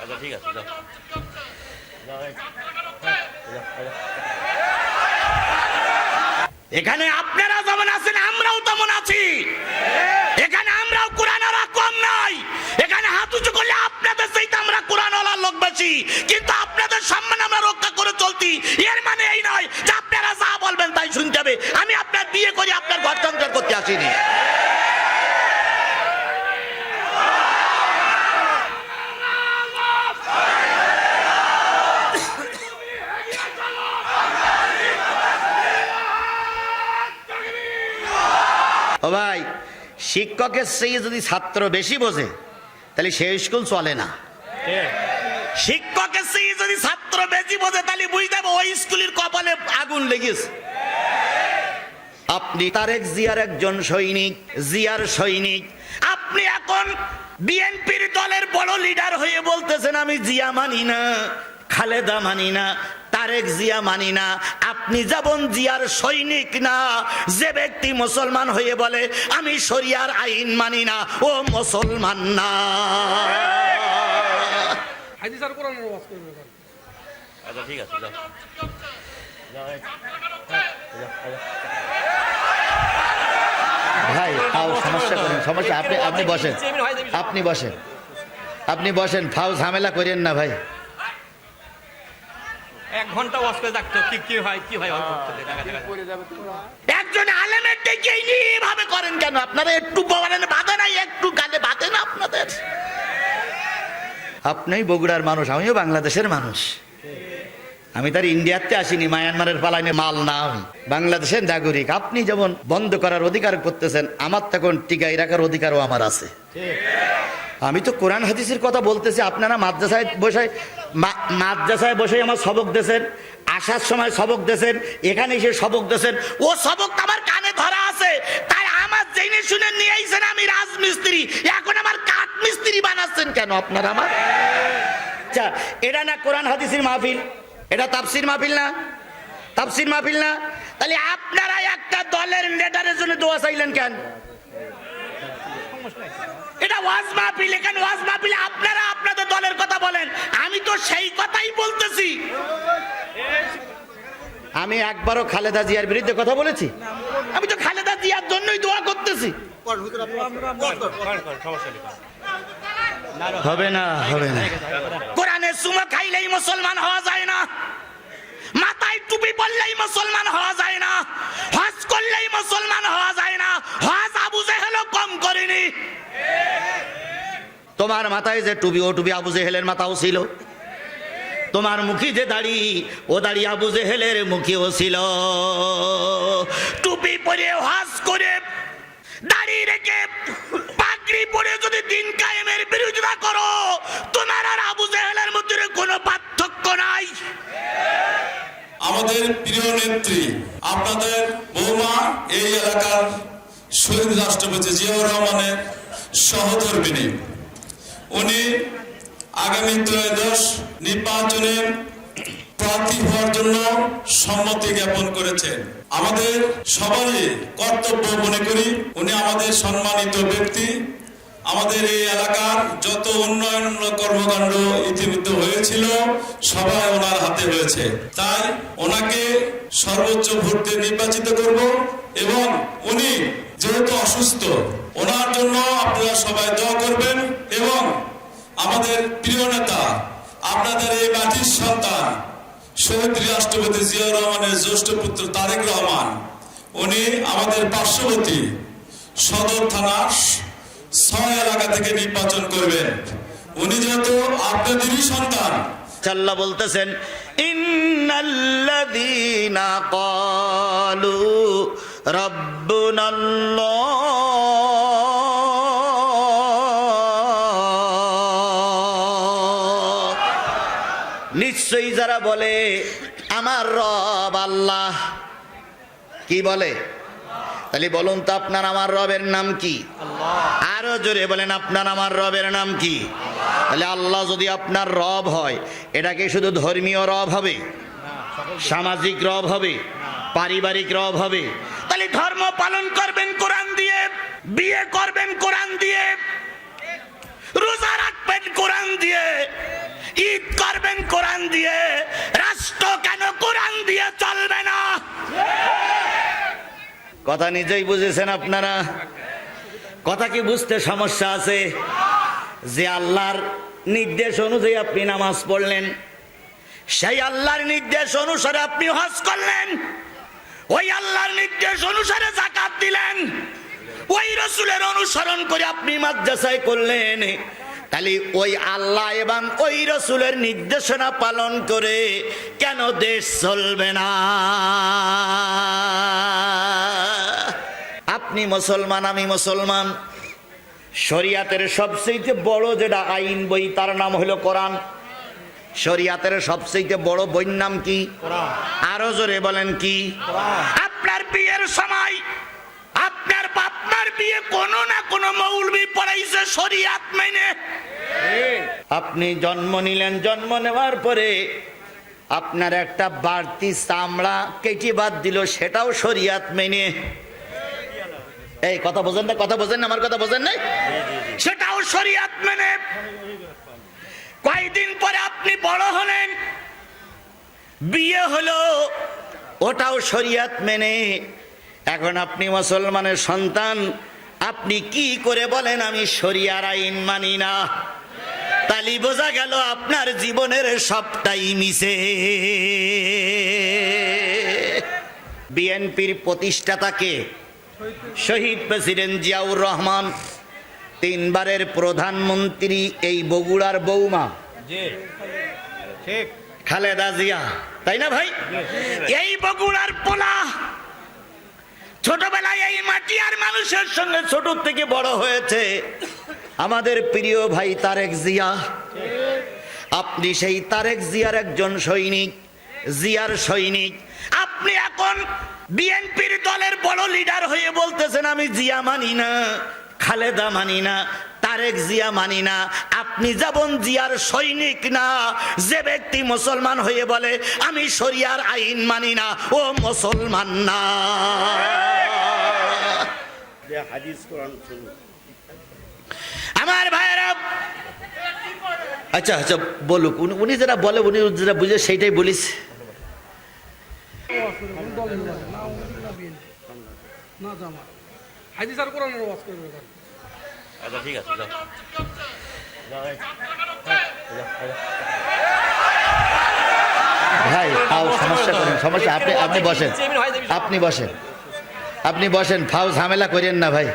আচ্ছা ঠিক আছে এখানে আপনারা যেমন আছেন, আমরাও তেমন আছি। এখানে আমরাও কোরআন কম নাই। এখানে হাত উঁচু করলে আপনাদের চাইতে আমরা কোরআন ওলার লোক বেশি। কিন্তু আপনাদের সম্মান আমরা রক্ষা করে চলতি এর মানে এই নয় যে আপনারা যা বলবেন তাই শুনতে হবে। আমি আপনার বিয়ে করে আপনার ঘর সংসার করতে আসিনি। শিক্ষকের চেয়ে যদি ছাত্র বেশি বোঝে, তাহলে সেই স্কুল চলে না। শিক্ষকের চেয়ে যদি ছাত্র বেশি বোঝে, তাহলে বুঝতে হবে ওই স্কুলের কপালে আগুন লেগেছে। আপনি তারেক জিয়ার একজন সৈনিক, জিয়ার সৈনিক। আপনি এখন বিএনপির দলের বড় লিডার হয়ে বলতেছেন, আমি জিয়া মানি না, খালেদা মানি না। তারেক জিয়া মানি না। আপনি যেমন জিয়ার সৈনিক না যে ব্যক্তি মুসলমান হয়ে বলে আমি শরিয়ার আইন মানি না ও মুসলমান না। আচ্ছা ঠিক আছে। ভাই ফাও সমস্যা করেন সমস্যা আপনি আপনি বসেন। আপনি বসেন। আপনি বসেন ফাও ঝামেলা করেন না ভাই। এক ঘণ্টা ওয়াশ করে দেখতো কি কি হয় কি হয় দেখা একজন আলেমের ডেকে এইভাবে করেন কেন? আপনারা একটু বলেন বাধা নাই একটু গালে বাধে না আপনাদের? আপনিই বগুড়ার মানুষ আমিও বাংলাদেশের মানুষ। আমি তার ইন্ডিয়াতে আসিনি মায়ানমারের পালাইনে মাল না। আমি বাংলাদেশের নাগরিক আপনি যেমন বন্ধ করার অধিকার করতেছেন আমার তখন টিকাই রাখার অধিকারও আমার আছে। আমি তো কোরআন হাদিসের কথা বলতেছি, আপনারা মাদ্রাসায় বসে মাদ্রাসায় বসে আমার সবক দেশেন আসার সময় সবক দেশেন এখানে এসে সবক দেশেন ও সবক আমার কানে ধরা আছে, তাই আমার জেনে শুনে নিয়ে আইছেন আমি রাজমিস্ত্রি, এখন আমার কাঠ মিস্ত্রি বানাচ্ছেন কেন আপনারা আমার? আচ্ছা এটা না কোরআন হাদিসের মাহফিল, এটা তাফসির মাহফিল না? তাফসির মাহফিল না? তাহলে আপনারা একটা দলের নেতারের জন্য দোয়া চাইলেন কেন? এটা ওয়াজ মাহফিল এখানে ওয়াজ মাহফিলে আপনারা আপনাদের দলের কথা বলেন। আমি তো সেই কথাই বলতেছি। আমি একবারও খালেদা জিয়ার বিরুদ্ধে কথা বলেছি। আমি তো খালেদা জিয়ার জন্যই দোয়া করতেছি। হবে না হবে না। কোরআনে সুমা খাইলেই মুসলমান হওয়া যায় না। মাথায় টুপি পরলেই মুসলমান হওয়া যায় না। হজ করলেই মুসলমান হওয়া যায় না। হজ আবু জেহেলও কম করেনি। তোমার মাথায় যে টুপি, ও টুপি আবু জেহেলের মাথাও ছিল। তোমার মুখী যে দাড়ি, ও দাড়ি আবু জেহেলের মুখেও ছিল। টুপি পরে হজ করে দাড়ি রেখে পরে যদি দিন কায়েমের বিরোধিতা করো, তোমার আর আবু জেহেলের মধ্যে কোনো পার্থক্য নাই। আমাদের প্রিয় নেত্রী, আপনাদের বৌমা এই এলাকার শহীদ রাষ্ট্রপতি জিয়াউর রহমানের সহধর্মিনী উনি আগামী ত্রয়োদশ নির্বাচনে প্রার্থী হওয়ার জন্য সম্মতি জ্ঞাপন করেছেন। আমাদের সবারই কর্তব্য মনে করি, উনি আমাদের সম্মানিত ব্যক্তি। আমাদের এই এলাকার যত উন্নয়নমূলক কর্মকাণ্ড ইতিমধ্যে হয়েছিল, সবাই ওনার হাতে হয়েছে। তাই ওনাকে সর্বোচ্চ ভোট নির্বাচিত করব এবং উনি যেহেতু অসুস্থ, ওনার জন্য আপনারা সবাই দোয়া করবেন এবং আমাদের প্রিয় নেতা, আপনাদের এই মাটির সন্তান, শহীদ রাষ্ট্রপতি জিয়াউর রহমানের জ্যেষ্ঠ পুত্র তারেক রহমান, উনি আমাদের পার্শ্ববর্তী সদর থানার ছয় এলাকা থেকে নির্বাচন করবেন। উনি যেহেতু আপনাদেরই সন্তান। আল্লাহ বলতেছেন, ইন্নাল্লাযীনা ক্বালু রাব্বুনাল্লাহ। নিশ্চয়ই যারা বলে, আমার রব আল্লাহ। কি বলে? তাহলে বলুন তো আপনার আমার রবের নাম কি? আরও জোরে বলেন, আপনার আমার রবের নাম কি? তাহলে আল্লাহ যদি আপনার রব হয়, এটাকে শুধু ধর্মীয় রব হবে? সামাজিক রব হবে? পারিবারিক রব হবে? ধর্ম পালন করবেন কোরআন দিয়ে, বিয়ে করবেন কোরআন দিয়ে, রোজা রাখবেন কোরআন দিয়ে, ঈদ করবেন কোরআন দিয়ে, রাষ্ট্র কেন কোরআন দিয়ে চলবে না? কথা নিজেই বুঝেছেন আপনারা? কথা কি বুঝতে সমস্যা আছে? যে আল্লাহর নির্দেশ অনুযায়ী আপনি নামাজ পড়লেন, সেই আল্লাহর নির্দেশ অনুসারে আপনি হজ করলেন। ওই আল্লাহর নির্দেশ অনুসারে জাকাত দিলেন। ওই রসুলের অনুসরণ করে আপনি মাদ্রাসায় করলেন। তাহলে ওই আল্লাহ এবং ওই রসুলের নির্দেশনা পালন করে কেন দেশ চলবে না? আপনি মুসলমান, আমি মুসলমান। শরিয়াতের সবচেয়ে বড় যেটা আইন বই, তার নাম হলো কোরআন। শরিয়াতের সবচেয়ে বড় বইয়ের নাম কি? আরও জোরে বলেন কি? আপনার বিয়ের সময় আপনার বাপমার বিয়ে কোনো না কোনো মৌলবি পড়াইছে শরিয়াত মেনে। আপনি জন্ম নিলেন জন্ম নেওয়ার পরে আপনার একটা বাড়তি চামড়া কেটে বাদ দিল সেটাও শরিয়াত মেনে। এই কথা বোঝেন না কথা বোঝেন না আমার কথা বোঝেন না? সেটাও শরিয়াত মেনে। কয়েকদিন পরে আপনি বড় হলেন। বিয়ে হলো, ওটাও শরিয়াত মেনে। এখন আপনি মুসলমানের সন্তান, আপনি কি করে বলেন, আমি শরিয়ার আইন মানি না। তালি বোঝা গেল, আপনার জীবনের সবটাই মিশে। বিএনপির প্রতিষ্ঠাতাকে শহীদ প্রেসিডেন্ট জিয়াউর রহমান। তিনবারের প্রধানমন্ত্রী এই বগুড়ার বৌমা ঠিক। খালেদা জিয়া তাই না ভাই? এই বগুড়ার পোলা ছোটবেলায় এই মাটিয়ার মানুষের সঙ্গে ছোট থেকে বড় হয়েছে। আমাদের প্রিয় ভাই তারেক জিয়া আপনি সেই তারেক জিয়ার একজন সৈনিক জিয়ার সৈনিক। আপনি এখন বিএনপির দলের বড় লিডার হয়ে বলতেছেন আমি জিয়া মানি না খালেদা মানি না। তারেক জিয়া মানি না। আপনি যেমন জিয়ার সৈনিক না যে ব্যক্তি মুসলমান হয়ে বলে আমি শরিয়ার আইন মানি না ও মুসলমান না। আমার ভাইয়েরা আচ্ছা আচ্ছা বলুক উনি যেটা বলে উনি যেটা বুঝে সেইটাই বলিস। না জামা হাজি স্যার কোরআনের ওয়াজ করবে আচ্ছা ঠিক আছে যাও। ভাই ফাউ সমস্যা করেন সমস্যা আপনি আপনি বসেন। আপনি বসেন। আপনি বসেন ফাউ ঝামেলা করেন না ভাই।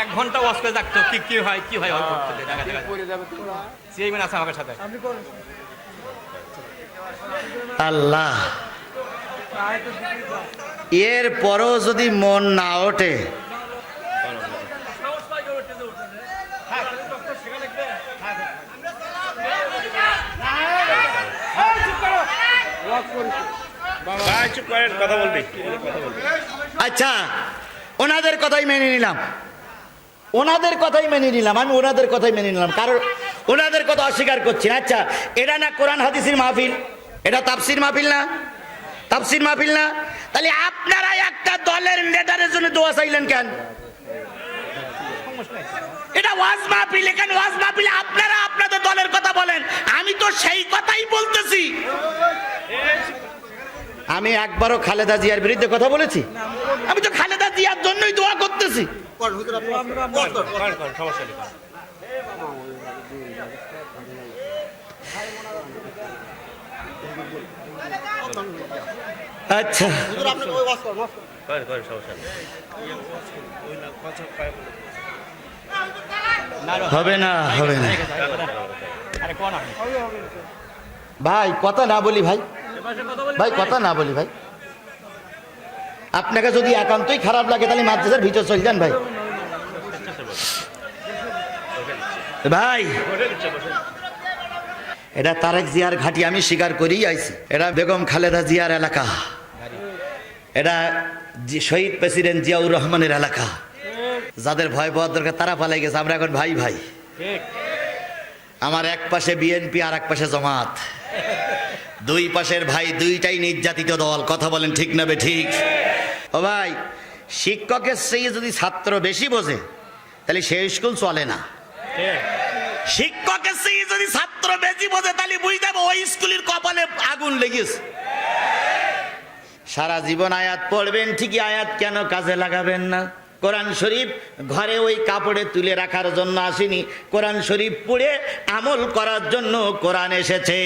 এক ঘণ্টা ওয়াশ করে দেখতো কি কি হয় কি হয় হয় করতে চেয়ারম্যান আছে আমার সাথে। আল্লাহ। এর পরও যদি মন না ওঠে আচ্ছা ওনাদের কথাই মেনে নিলাম। ওনাদের কথাই মেনে নিলাম, আমি ওনাদের কথাই মেনে নিলাম, কারণ ওনাদের কথা অস্বীকার করছি। আচ্ছা এটা না কোরআন হাদিসির মাহফিল? এটা তাফসির মাহফিল না? তাফসির মাহফিল না? তাহলে আপনারা একটা দলের নেতারের জন্য দোয়া চাইলেন কেন? এটা ওয়াজ মাহফিল, এখানে ওয়াজ মাহফিল আপনারা আপনাদের দলের কথা বলেন। আমি তো সেই কথাই বলতেছি। আমি একবারও খালেদা জিয়ার বিরুদ্ধে কথা বলেছি। আমি তো খালেদা জিয়ার জন্যই দোয়া করতেছি। আচ্ছা। হবে না হবে না। ভাই, কথা না বলি ভাই। ভাই কথা না বলি ভাই। আপনাকে যদি একান্তই খারাপ লাগে তাহলে মাদ্রাসার ভিতর চলে যান ভাই। ভাই এটা তারেক জিয়ার ঘাটি আমি স্বীকার করি আইছি। এটা বেগম খালেদা জিয়ার এলাকা। এটা শহীদ প্রেসিডেন্ট জিয়াউর রহমানের এলাকা। যাদের ভয় পাওয়ার দরকার তারা পালাই গেছে। আমরা এখন ভাই ভাই। আমার এক পাশে বিএনপি আর এক পাশে জমাত। দুই পাশের ভাই দুইটাই নির্যাতিত দল। কথা বলেন ঠিক নাবে ঠিক? ও ভাই, শিক্ষকের সেই যদি ছাত্র বেশি বোঝে, তাহলে সেই স্কুল চলে না। শিক্ষকের সেই যদি ছাত্র বেশি বোঝে, তাহলে বুঝতে হবে ওই স্কুলের কপালে আগুন লেগেছে। সারা জীবন আয়াত পড়বেন, ঠিকই আয়াত কেন কাজে লাগাবেন না? কোরআন শরীফ ঘরে ওই কাপড়ে তুলে রাখার জন্য আসেনি। কোরআন শরীফ পড়ে আমল করার জন্য কোরআন এসেছে।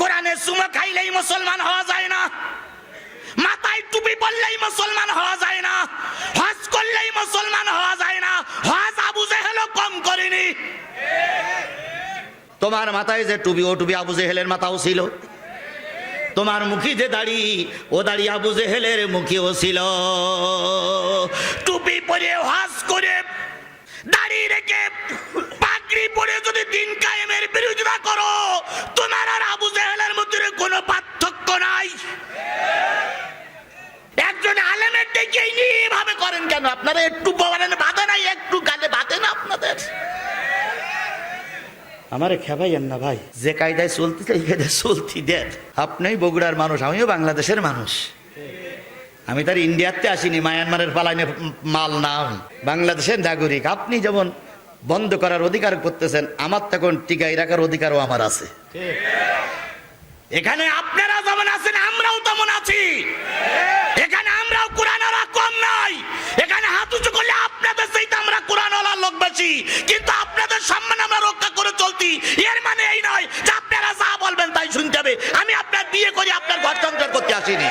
কোরআনে সুমো খাইলেই মুসলমান হওয়া যায় না। মাথায় টুপি পরলেই মুসলমান হওয়া যায় না। হজ করলেই মুসলমান হওয়া যায় না। হজ আবু জেহেলও কম করেনি। তোমার মাথায় যে টুপি ও টুপি আবু জেহেলের মাথাও ছিল। তোমার মুখী যে দাড়ি, ও দাড়ি আবু জেহেলের মুখেও ছিল। টুপি পরে হাস করে, দাড়ি রেখে পাগড়ি পরে যদি দিন কায়েমের বিরোধিতা করো, তোমার আর আবু জেহেলের মধ্যে কোনো পার্থক্য নাই। একজন আলেমের ডেকে ভাবে করেন কেন? আপনারা একটু বলেন, বাধে নাই, একটু গালে বাধে না আপনাদের। আমারে খেপাইয়েন না ভাই। যে কায়দায় চলতে চাই কায়দায় চলতি দেন। আপনিই বগুড়ার মানুষ, আমিও বাংলাদেশের মানুষ। আমি তার ইন্ডিয়াতে আসিনি, মায়ানমারের পালাইনে মাল না। আমি বাংলাদেশের নাগরিক, আপনি যেমন বন্ধ করার অধিকার করতেছেন, আমার তখন টিকাই রাখার অধিকারও আমার আছে। এখানে আপনারা যেমন আছেন, আমরাও তেমন আছি। এখানে আমরাও কোরআনওয়ালা কম নাই। এখানে হাত উঁচু করলে আপনাদের সেইটা আমরা লোক বেশি, কিন্তু আপনাদের সম্মান আমরা রক্ষা করে চলতি। এর মানে এই নয় যে আপনারা যা বলবেন তাই শুনতে হবে। আমি আপনার বিয়ে করে আপনার ঘর সংসার করতে আসিনি।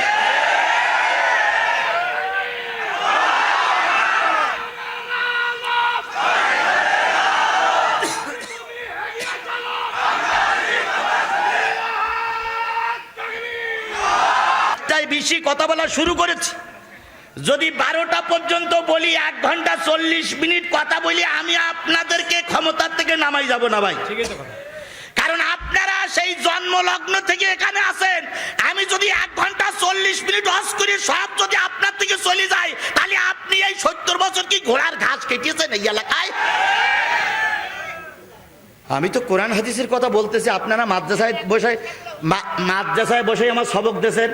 বেশি কথা বলা শুরু করেছি। যদি বারোটা পর্যন্ত বলি এক ঘণ্টা চল্লিশ মিনিট কথা বলি আমি আপনাদেরকে ক্ষমতার থেকে নামাই যাব না ভাই। কারণ আপনারা সেই জন্ম লগ্ন থেকে এখানে আসেন আমি যদি এক ঘণ্টা চল্লিশ মিনিট হস করি সব যদি আপনার থেকে চলে যায় তাহলে আপনি এই সত্তর বছর কি ঘোড়ার ঘাস কেটেছেন এই এলাকায়? আমি তো কোরআন হাদিসের কথা বলতেছি আপনারা মাদ্রাসায় বসে মা- মাদ্রাসায় বসে আমার সবক দেশেন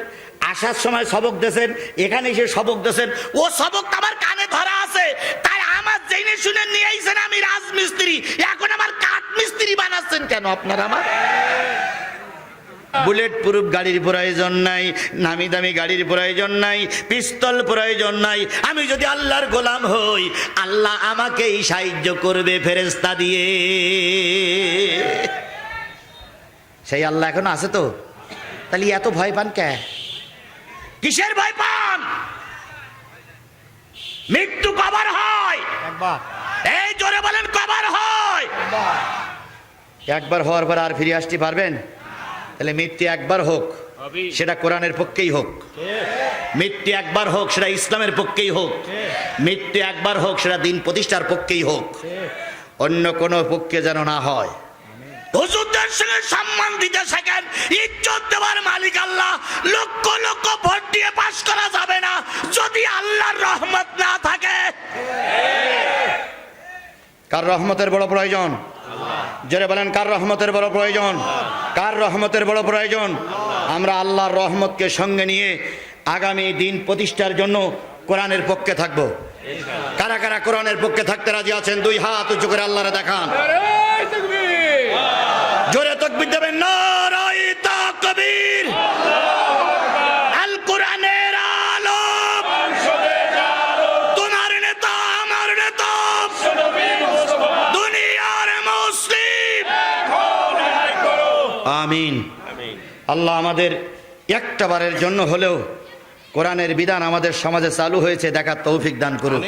আসার সময় সবক দেশেন এখানে এসে সবক দেশেন ও সবক আমার কানে ধরা আছে। তাই আমার জেনে শুনে নিয়ে আইছেন আমি রাজমিস্ত্রি। এখন আমার কাঠ মিস্ত্রি বানাচ্ছেন কেন আপনারা আমার? বুলেট প্রুফ গাড়ির প্রয়োজন নাই, নামি দামি গাড়ির প্রয়োজন নাই, পিস্তল প্রয়োজন নাই। আমি যদি আল্লাহর গোলাম হই, আল্লাহ আমাকেই সাহায্য করবে ফেরেস্তা দিয়ে। সেই আল্লাহ এখন আছে তো? তাহলে এত ভয় পান কে? কিসের ভয় পান? মৃত্যু কবার হয়। এই জোরে বলেন কবার হয়। একবার। হওয়ার পর আর ফিরে আসতে পারবেন? তাহলে মৃত্যু একবার হোক সেটা কোরআনের পক্ষেই হোক। মৃত্যু একবার হোক সেটা ইসলামের পক্ষেই হোক। মৃত্যু একবার হোক সেটা দিন প্রতিষ্ঠার পক্ষেই হোক। অন্য কোনো পক্ষে যেন না হয়। হুজুরদের সঙ্গে সম্মান দিতে শেখেন কার রহমতের বড় প্রয়োজন? জোরে বলেন, কার রহমতের বড় প্রয়োজন? কার রহমতের বড় প্রয়োজন? আমরা আল্লাহর রহমতকে সঙ্গে নিয়ে আগামী দিন প্রতিষ্ঠার জন্য কোরআনের পক্ষে থাকব। কারা কারা কোরআনের পক্ষে থাকতে রাজি আছেন? দুই হাত উঁচু করে আল্লাহরে দেখান। আমিন। আল্লাহ আমাদের একটা বারের জন্য হলেও কোরআনের বিধান আমাদের সমাজে চালু হয়েছে দেখার তৌফিক দান করুন